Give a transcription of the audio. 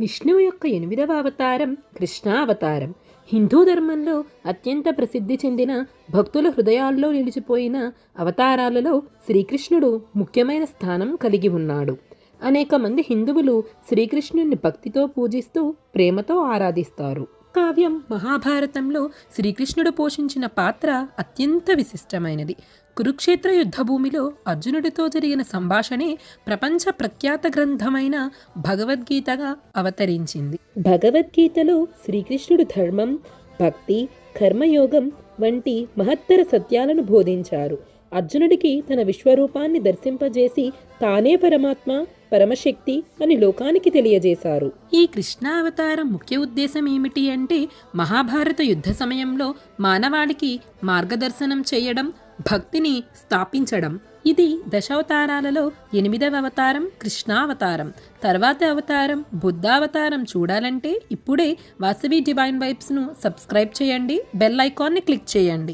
విష్ణువు యొక్క ఎనిమిదవ అవతారం కృష్ణావతారం. హిందూ ధర్మంలో అత్యంత ప్రసిద్ధి చెందిన భక్తుల హృదయాల్లో నిలిచిపోయిన అవతారాలలో శ్రీకృష్ణుడు ముఖ్యమైన స్థానం కలిగి ఉన్నాడు. అనేక మంది హిందువులు శ్రీకృష్ణుని భక్తితో పూజిస్తూ ప్రేమతో ఆరాధిస్తారు. కావ్యం మహాభారతంలో శ్రీకృష్ణుడు పోషించిన పాత్ర అత్యంత విశిష్టమైనది. కురుక్షేత్ర యుద్ధభూమిలో అర్జునుడితో జరిగిన సంభాషణే ప్రపంచ ప్రఖ్యాత గ్రంథమైన భగవద్గీతగా అవతరించింది. భగవద్గీతలో శ్రీకృష్ణుడు ధర్మం భక్తి కర్మయోగం వంటి మహత్తర సత్యాలను బోధించారు. అర్జునుడికి తన విశ్వరూపాన్ని దర్శింపజేసి తానే పరమాత్మ పరమశక్తి అని లోకానికి తెలియజేశారు. ఈ కృష్ణావతారం ముఖ్య ఉద్దేశం ఏమిటి అంటే మహాభారత యుద్ధ సమయంలో మానవాళికి మార్గదర్శనం చేయడం భక్తిని స్థాపించడం. ఇది దశావతారాలలో ఎనిమిదవ అవతారం కృష్ణావతారం తర్వాత అవతారం బుద్ధావతారం చూడాలంటే ఇప్పుడే వాసవి డివైన్ వైబ్స్ను సబ్స్క్రైబ్ చేయండి బెల్ ఐకాన్ని క్లిక్ చేయండి.